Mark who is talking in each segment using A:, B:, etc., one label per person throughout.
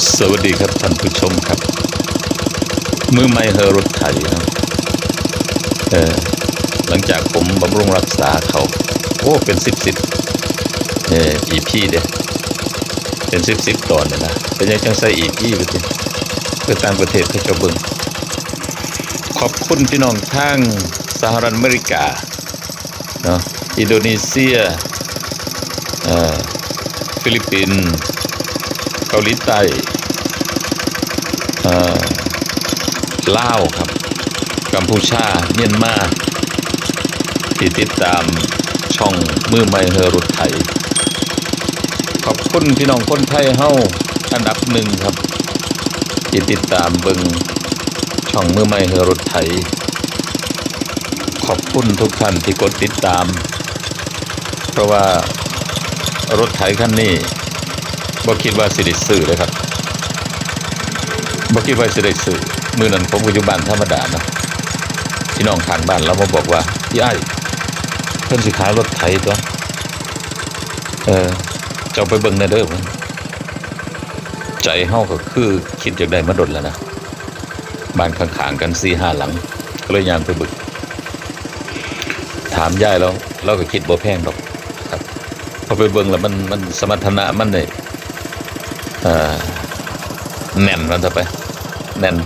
A: สวัสดีครับท่านผู้ชมครับ มือไม่เฮอรถไถนะเออหลังจากผมบำรุงรักษาเขา โอ้เป็นสิบสิบเอออีพีเด้เป็นสิบสิบตอนเลยนะเป็นยังจังใส่อีพีไปทีเพื่อต่างประเทศเขาจะเบิงขอบคุณพี่น้องทางสหรัฐอเมริกาเนาะอินโดนีเซียเอ่อฟิลิปปินส์ เกาหลีใต้เอ่อลาวครับ กัมพูชาเมียนมาที่ติดตามช่องมือไม่เฮอรุดไทย ขอบคุณพี่น้องคนไทยเฮาอันดับหนึ่งครับที่ติดตามเบิงช่องมือไม่เฮอรุดไทย ขอบคุณทุกท่านที่กดติดตาม เพราะว่ารถไถคันนี้ บ่คิดว่าสิได้ซื้อเลยครับบ่คิดว่าสิได้ซื้อมือนั้นผมก็อยู่บ้านธรรมดานะพี่น้องข้างบ้านเรามาบอกว่าพี่ไอ้ายเพิ่นสิขายรถไถตัวเออเจ้าไปเบิ่งในเด้อมันใจเฮาก็คือคิดอยากได้มาดนแล้วนะบ้านข้างๆกัน4-5หลัง ก็เลยยางไปเบึก ถามย่ายแล้วเราก็คิดบ่แพงดอก ครับพอไปเบิ่งแล้วมันมันสมรรถนะมันเนี่ย แน่นมันจะไป แน่น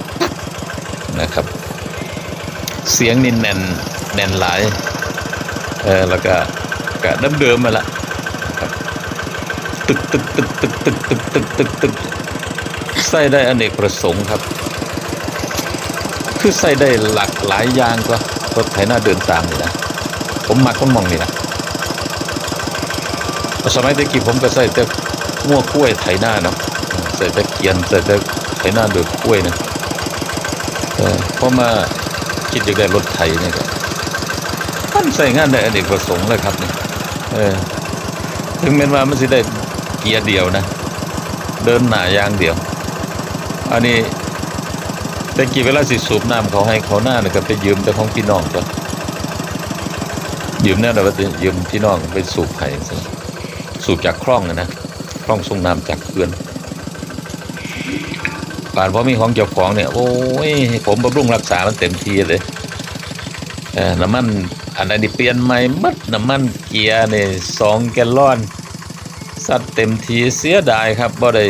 A: นะครับ เสียงนี่แน่นแน่นหลายเออแล้วก็ก็เดิมๆมาละครับตึกตึกตึกตึกตึกตึกตึกตึกตึกใส่ได้อเนกประสงค์ครับ คือใส่ได้หลากหลายอย่างกว่ารถไถหน้าเดินตามนี่นะผมมักคนมองนี่นะสมัยตะกี้ผมก็ใส่แต่ งัวกล้วยไถหน้าเนาะใส่แต่เกียนใส่แต่ไถหน้าโดยกล้วยนะเออพอมาคิดอยากได้รถไถเนี่ยก็มันใส่งานได้อเนกประสงค์เลยครับนี่เออถึงแม้ว่ามันสิได้เกียร์เดียวนะ เดินหน้ายางเดียว อันนี้แต่กี่เวลาสิสูบน้ำเขาให้เขาหน้าเนี่ยก็ไปยืมแต่ของพี่น้องตัวยืมเนี่ยเราไปยืมพี่น้องไปสูบไผ่สูบจากคล่องนะนะ คลองส่งน้ำจากเขื่อนป่านพอมีของเจ้าของเนี่ยโอ้ยผมบำรุงรักษามันเต็มที่เลยเออน้ำมันอันนี้เปลี่ยนใหม่มัดน้ำมันเกียร์เนี่ยสองแกลลอน สัตว์เต็มทีเสียดายครับบ่ได้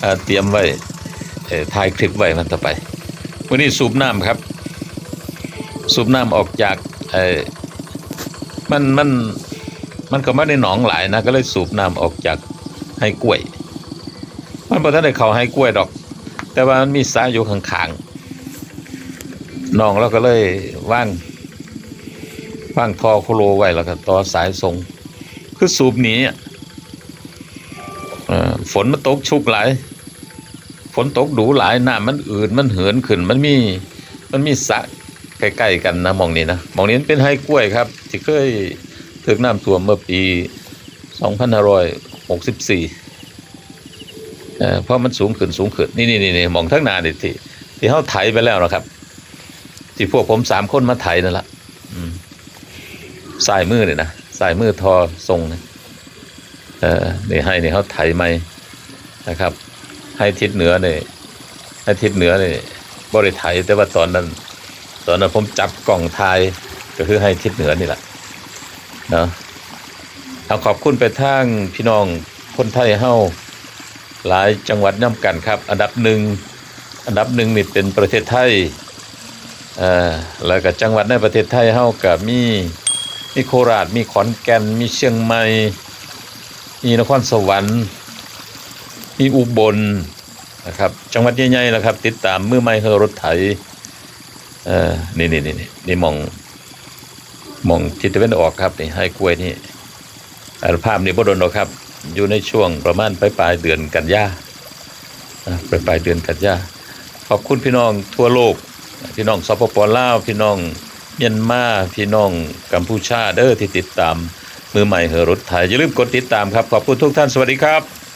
A: เอ่อเตรียมไว้ถ่ายคลิปไว้มันต่อไปวันนี้สูบน้ำครับ สูบน้ำออกจากเอ่อมันมันมันก็ไม่ได้หนองหลายนะก็เลยสูบน้ำออกจาก ให้กล้วย มันพอท่านได้เขาให้กล้วยดอก แต่ว่ามันมีสายอยู่ข้างๆน้องเราก็เลยว่างว่างทอโคโลไว้แล้วก็ต่อสายส่งคือสูบหนีอะเอ่อฝนมันตกชุกหลาย ฝนตกดูหลายน้ำมันอืดมันเหินขึ้น มันมี มันมีสะใกล้ๆกันนะมองนี้นะมองนี้เป็นไฮกล้วยครับ ที่เคยถึกน้ำท่วมเมื่อปี 64เอ่เพราะมันสูงขึ้นสูงขึ้นนี่นี่นี่มองทั้งนานี่ที่ที่เขาไถไปแล้วนะครับ ที่พวกผมสามคนมาไถนั่นละสายมือเนี่ยนะสายมือทอทรงนะเออนี่ให้เนี่ยเขาไถไม่นะครับ ให้ทิศเหนือเนี่ยให้ทิศเหนือเนี่ยบริไถแต่ว่าตอนนั้น ตอนนั้นผมจับกล่องทายก็คือให้ทิศเหนือนี่แหละเนาะ เอาขอบคุณไปทางพี่น้องคนไทยเฮาหลายจังหวัดน้ำกันครับ อันดับหนึ่งอันดับหนึ่งนี่เป็นประเทศไทยอ่อแล้วก็จังหวัดในประเทศไทยเฮากับมีมีโคราชมีขอนแก่นมีเชียงใหม่มีนครสวรรค์มีอุบลนะครับ จังหวัดใหญ่ๆนะครับ ติดตามมือไม่เฮอรถไถเออนี่นี่นี่นี่นี่มองมองทิศตะวันออกครับนี่ให้กล้วยนี่ ภาพนี้บ่โดนหรอกครับ อยู่ในช่วงประมาณปลายปลายเดือนกันยาอ่าปลายปลายเดือนกันยาขอบคุณพี่น้องทั่วโลก พี่น้องสปปลาวพี่น้องเมียนมาพี่น้องกัมพูชาเด้อที่ติดตามมือใหม่เหอรถไทยอย่าลืมกดติดตามครับ ขอบคุณทุกท่านสวัสดีครับ